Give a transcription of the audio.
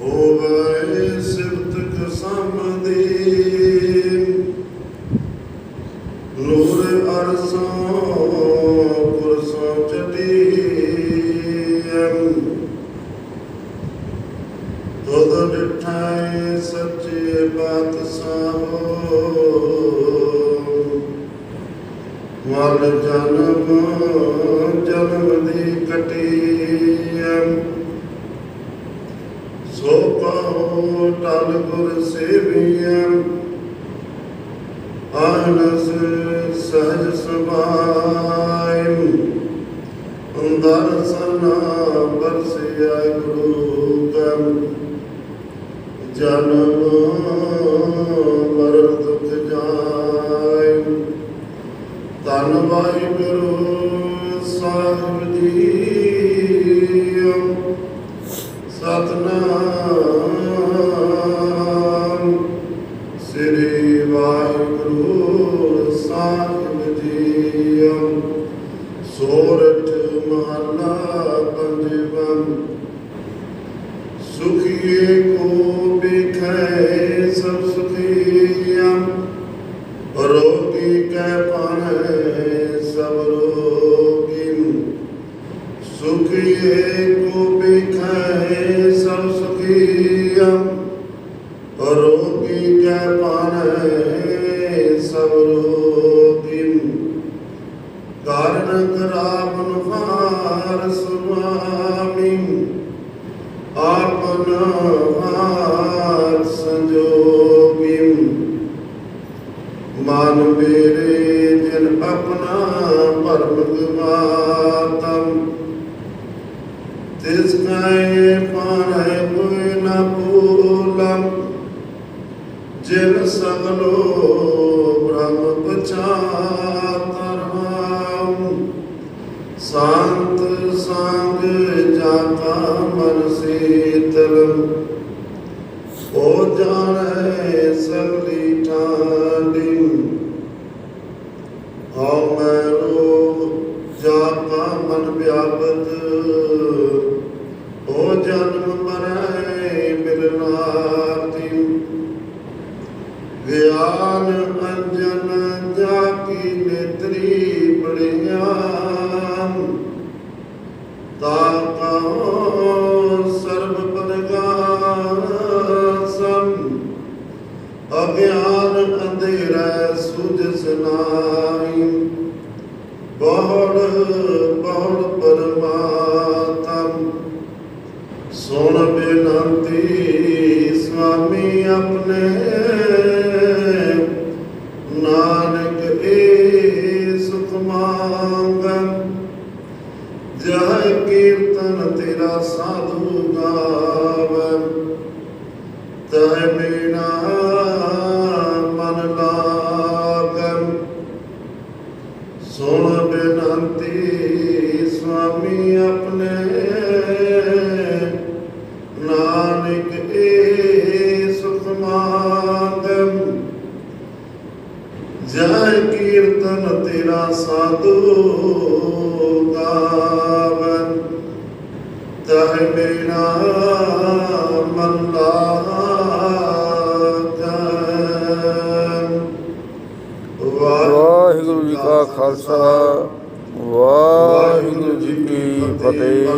ਹੋਵੇ ਸਿਫਤ ਕਸਮ ਦੀ। ਨੂਰ ਅਰਸੋਂ ਪੁਰਸੋਂ ਚਟੀਐਮ ਤਦ ਡਿਠਾਏ ਸੱਚੇ ਬਾਤ ਸਾਹੋ ਮਰ ਜਨਮ ਜਨਮ ਦੀ ਕਟੀਐਮ ਸੋ ਕਹੋ ਟਲ ਗੁਰ ਸੇਵੀਐਮ ਆਨਸ ਸਹਜ ਸੁਭਾਇ। ਅੰਦਰ ਸਨਾ ਬਰਸਿਆ ਗੁਰੂ ਕਮ ਜਨਮ ਮਰਨ ਦੁਖ ਜਾਇ। ਧੰਨ ਵਾਹਿਗੁਰੂ ਸਾਹਿਬ ਜੀ। ਸਤਨਾਮ। ਸ੍ਰੀ ਵਾਹਿਗੁਰੂ ਸਾਹਿਬ ਜੀ ਸੋਰਠ ਮਹਲਾ ਪੰਜਵੰ। ਸੁਖੀਏ ਕੋ ਬਿਖੈ ਸਭ ਸੁਖੀਆਂ ਰੋਗੀ ਕੈ ਪਾਣੈ ਸਭ ਰੋਗੀ ਸੁਖੀਏ ਰੋਗੀ ਕੈ ਪਾਣੈ, ਸਭ ਰੋਗੀ। ਕਾਰਨ ਕਰਾਵਨ ਹਾਰ ਸੁਆਮੀ, ਆਪਨ ਹਾਰ ਸੰਜੋਗੀ। ਮਨ ਮੇਰੇ ਜਿਨ ਆਪਣਾ ਭਰਮ ਗਵਾਤਮ ਤਿਸ ਕੈ ਸਗਲੋ ਬ੍ਰਹਮ ਪਛਾਤਰ ਹਮ ਸੰਤ ਸੰਗ ਜਾਤਾ ਮਨ ਸੀਤਲ। ਉਹ ਜਾਣੈ ਸਗਲੀ ਠਾਡੀ। ਹਉ ਮੈਂ ਰੋਗ ਜਾਪਾ ਮਨ ਵਿਆਪਤ। ਕੀ ਨੇਤਰੀ ਬੜੀਆਂ ਤਾ ਕਹੋ ਸਰਬ ਪਰਗਾਸਮ ਅਗਿਆਨ ਅੰਧੇਰਾ ਸੁਜਸ ਨਾਈ ਬਹੁੜ ਬਹੁੜ ਪਰਮਾਤਮ। ਸੁਣ ਬੇਨਤੀ, ਸੁਆਮੀ ਆਪਣੇ ਕੀਰਤਨ ਸਾਧੂ ਗਾਵਨ, ਤੈ ਮੇਰਾ ਮਨ ਲਾਗਨ। ਸੁਣ ਬੇਨੰਤੀ ਸੁਆਮੀ ਆਪਣੇ, ਨਾਨਕ ਏ ਸੁਖ ਮੰਗਨ ਜੈ ਕੀਰਤਨ ਤੇਰਾ ਸਾਧੂ ਗਾਵਨ। ਮੇਰਾ ਮਨ ਲਾਗਨ ਵਾਹਿਗੁਰੂ ਜੀ ਕਾ ਖਾਲਸਾ ਵਾਹਿਗੁਰੂ ਜੀ ਕੀ ਫਤਿਹ।